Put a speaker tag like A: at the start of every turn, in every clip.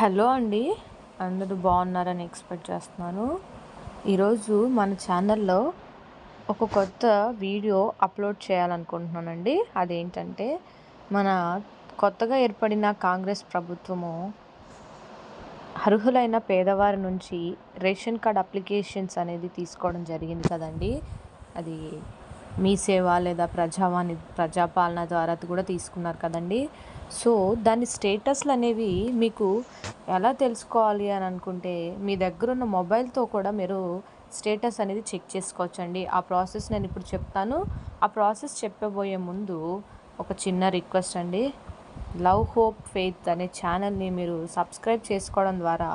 A: Hello అండి. అందరూ బాగున్నారని ఎక్స్పెక్ట్ చేస్తున్నాను. ఈరోజు మన ఛానల్లో ఒక కొత్త వీడియో అప్లోడ్ చేయాలనుకుంటున్నానండి. అదేంటంటే మన కొత్తగా ఏర్పడిన కాంగ్రెస్ ప్రభుత్వము అర్హులైన పేదవారి నుంచి రేషన్ కార్డ్ అప్లికేషన్స్ అనేది తీసుకోవడం జరిగింది కదండి. అది మీ సేవ లేదా ప్రజావాణి ప్రజాపాలన ద్వారా కూడా తీసుకున్నారు కదండి. సో దాని స్టేటస్లు అనేవి మీకు ఎలా తెలుసుకోవాలి అని అనుకుంటే మీ దగ్గర ఉన్న మొబైల్తో కూడా మీరు స్టేటస్ అనేది చెక్ చేసుకోవచ్చండి. ఆ ప్రాసెస్ నేను ఇప్పుడు చెప్తాను. ఆ ప్రాసెస్ చెప్పబోయే ముందు ఒక చిన్న రిక్వెస్ట్ అండి. లవ్ హోప్ ఫెయిత్ అనే ఛానల్ని మీరు సబ్స్క్రైబ్ చేసుకోవడం ద్వారా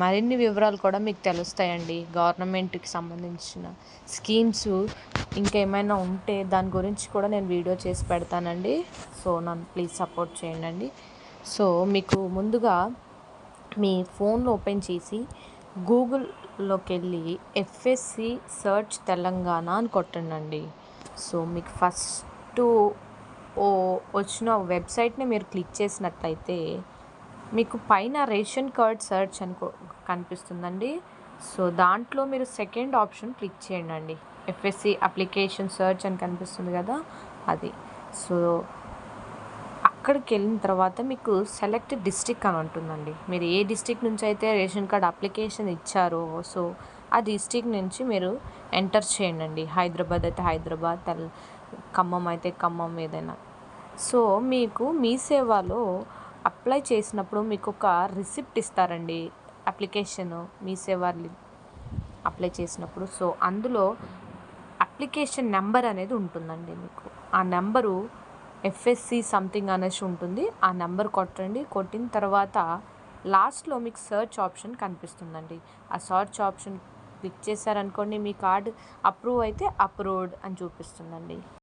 A: మరిన్ని వివరాలు కూడా మీకు తెలుస్తాయండి. గవర్నమెంట్కి సంబంధించిన స్కీమ్స్ ఇంకేమైనా ఉంటే దాని గురించి కూడా నేను వీడియో చేసి పెడతానండి. సో నన్ను ప్లీజ్ సపోర్ట్ చేయండి సో మీకు ముందుగా మీ ఫోన్లో ఓపెన్ చేసి గూగుల్లోకి వెళ్ళి ఎఫ్ఎస్సి సర్చ్ తెలంగాణ అని కొట్టండి సో మీకు ఫస్ట్ ఓ వచ్చిన వెబ్సైట్ని మీరు క్లిక్ చేసినట్లయితే మీకు పైన రేషన్ కార్డ్ సర్చ్ అని కనిపిస్తుందండి. సో దాంట్లో మీరు సెకండ్ ఆప్షన్ క్లిక్ చేయండి అండి ఎఫ్ఎస్సి అప్లికేషన్ సర్చ్ అని కనిపిస్తుంది కదా అది. సో అక్కడికి వెళ్ళిన తర్వాత మీకు సెలెక్ట్ డిస్టిక్ అని ఉంటుందండి. మీరు ఏ డిస్టిక్ నుంచి అయితే రేషన్ కార్డ్ అప్లికేషన్ ఇచ్చారో సో ఆ డిస్టిక్ నుంచి మీరు ఎంటర్ చేయండి హైదరాబాద్ అయితే హైదరాబాద్ తెల్ ఖమ్మం అయితే ఖమ్మం ఏదైనా. సో మీకు మీ సేవలో అప్లై చేసినప్పుడు మీకు ఒక రిసిప్ట్ ఇస్తారండి. అప్లికేషన్ మీ సేవ అప్లై చేసినప్పుడు. సో అందులో అప్లికేషన్ నెంబర్ అనేది ఉంటుందండి మీకు. ఆ నెంబరు ఎఫ్ఎస్సి సంథింగ్ అనేసి ఉంటుంది. ఆ నెంబర్ కొట్టండి. కొట్టిన తర్వాత లాస్ట్లో మీకు సర్చ్ ఆప్షన్ కనిపిస్తుందండి. ఆ సర్చ్ ఆప్షన్ క్లిక్ చేశారనుకోండి మీ కార్డ్ అప్రూవ్ అయితే అప్రూవ్డ్ అని చూపిస్తుందండి.